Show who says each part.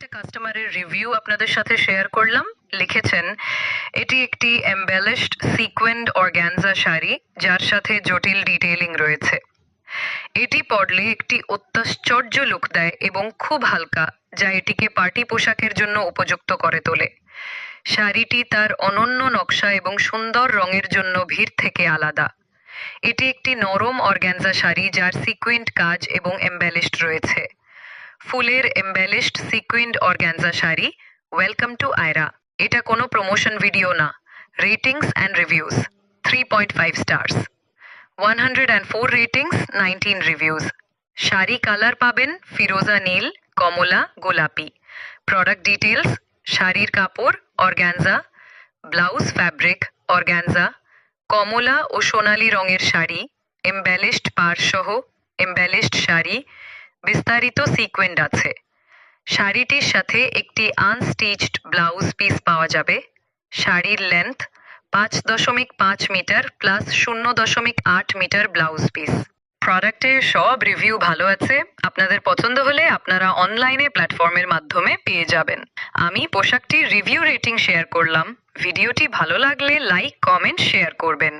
Speaker 1: একটা কাস্টমারের রিভিউ আপনাদের সাথে শেয়ার করলাম। লিখেছেন, এটি একটি এমবেলিশড সিকোয়েন্ড অর্গ্যানজা শাড়ি, যার সাথে জটিল ডিটেইলিং রয়েছে। এটি পরলে একটি অত্যাশ্চর্য লুক দেয় এবং খুব হালকা, যা এটিকে পার্টি পোশাকের জন্য উপযুক্ত করে তোলে। শাড়িটি তার অনন্য নকশা এবং সুন্দর রঙের জন্য ভিড় থেকে আলাদা। এটি একটি নরম অর্গ্যানজা শাড়ি, যার সিকুয়েন্ট কাজ এবং এমবেলিশড রয়েছে। ফুলের embellished sequinned organza sari welcome to Ayra এটা কোনো প্রমোশন ভিডিও না। Ratings and reviews three point five stars one hundred and four ratings nineteen reviews sari colour পাবেন ফিরোজা নীল, কমলা, গোলাপি। প্রোডাক্ট ডিটেলস শাড়ির কাপড় অর্গ্যানজা ব্লাউজ ফ্যাব্রিক অর্গ্যানজা কমলা ও সোনালী রঙের শাড়ি এমব্যালিশড পাড়সহ এমব্যালিশড শাড়ি। বিস্তারিত সিকোয়েন্ট আছে। শাড়িটির সাথে একটি আনস্টিচড ব্লাউজ পিস পাওয়া যাবে। শাড়ির লেন্থ পাঁচ দশমিক পাঁচ মিটার প্লাস শূন্য দশমিক আট মিটার ব্লাউজ পিস প্রোডাক্টের সব রিভিউ ভালো আছে। আপনাদের পছন্দ হলে আপনারা অনলাইনে প্ল্যাটফর্মের মাধ্যমে পেয়ে যাবেন। আমি পোশাকটির রিভিউ রেটিং শেয়ার করলাম। ভিডিওটি ভালো লাগলে লাইক কমেন্ট শেয়ার করবেন।